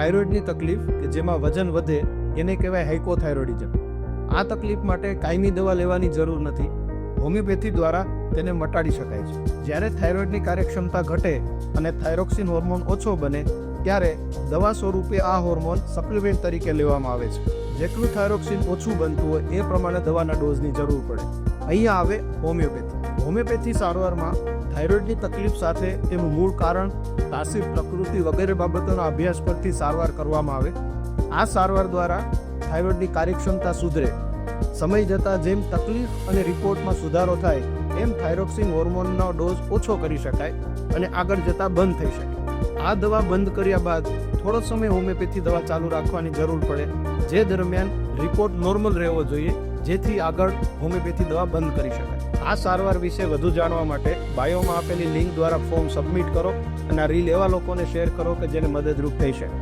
થાઇરોઇડની તકલીફ કે જેમાં વજન વધે, એને કહેવાય હાઇકોથાઇરોઇડિઝમ આ તકલીફ માટે કાયમી દવા લેવાની જરૂર નથી. હોમિયોપેથી દ્વારા તેને મટાડી શકાય છે. જ્યારે થાઇરોઇડની કાર્યક્ષમતા ઘટે અને થાઇરોક્સિન હોર્મોન ઓછો બને, ત્યારે દવા સ્વરૂપે આ હોર્મોન સપ્લિમેન્ટ તરીકે લેવામાં આવે છે. જેટલું થાઇરોક્સિન ઓછું બનતું હોય, એ પ્રમાણે દવાના ડોઝની જરૂર પડે. અહીંયા આવે હોમિયોપેથી. હોમિયોપેથી સારવારમાં થાઇરોઇડની તકલીફ સાથે તેનું મૂળ કારણ તાસીર પ્રકૃતિ વગેરે બાબતોના અભ્યાસ પરથી સારવાર કરવામાં આવે. આ સારવાર દ્વારા થાઇરોઇડની કાર્યક્ષમતા સુધરે. સમય જતાં જેમ તકલીફ અને રિપોર્ટમાં સુધારો થાય, એમ થાઇરોક્સિન હોર્મોનનો ડોઝ ઓછો કરી શકાય અને આગળ જતાં બંધ થઈ શકે. આ દવા બંધ કર્યા બાદ થોડો સમય હોમિયોપેથી દવા ચાલુ રાખવાની જરૂર પડે, જે દરમિયાન રિપોર્ટ નોર્મલ રહેવો જોઈએ, જેથી આગળ હોમિયોપેથી દવા બંધ કરી શકાય. આ સારવાર વિશે વધુ જાણવા માટે બાયોમાં આપેલી લિંક દ્વારા ફોર્મ સબમિટ કરો અને આ રીલ એવા લોકોને શેર કરો કે જેને મદદરૂપ થઈ શકે.